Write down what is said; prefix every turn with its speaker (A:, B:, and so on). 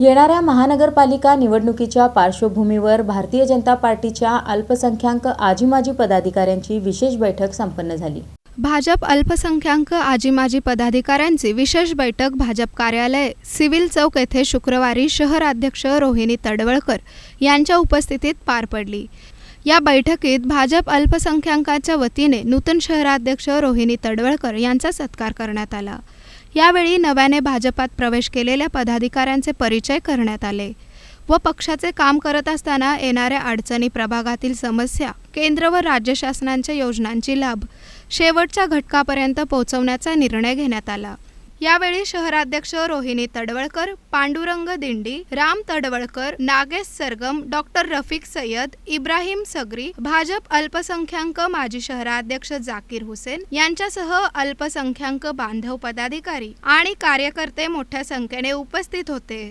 A: येणाऱ्या महानगरपालिका निवडणुकीच्या पार्श्वभूमीवर भारतीय जनता पार्टीच्या अल्पसंख्याक आजी माजी पदाधिकाऱ्यांची विशेष बैठक संपन्न झाली.
B: भाजप अल्पसंख्याक आजी माजी पदाधिकाऱ्यांची विशेष बैठक भाजप कार्यालय सिव्हिल चौक येथे शुक्रवारी शहराध्यक्ष रोहिणी तडवळकर यांच्या उपस्थितीत पार पडली. या बैठकीत भाजप अल्पसंख्याकाच्या वतीने नूतन शहराध्यक्ष रोहिणी तडवळकर यांचा सत्कार करण्यात आला. यावेळी नव्याने भाजपात प्रवेश केलेल्या पदाधिकाऱ्यांचे परिचय करण्यात आले व पक्षाचे काम करत असताना येणाऱ्या अडचणी प्रभागातील समस्या केंद्र व राज्य शासनांच्या योजनांची लाभ शेवटच्या घटकापर्यंत पोहोचवण्याचा निर्णय घेण्यात आला. यावेळी शहराध्यक्ष रोहिणी तडवळकर पांडुरंग दिंडी राम तडवळकर नागेश सरगम डॉक्टर रफिक सय्यद इब्राहिम सगरी भाजप अल्पसंख्याक माजी शहराध्यक्ष जाकीर हुसेन यांच्यासह अल्पसंख्याक बांधव पदाधिकारी आणि कार्यकर्ते मोठ्या संख्येने उपस्थित होते.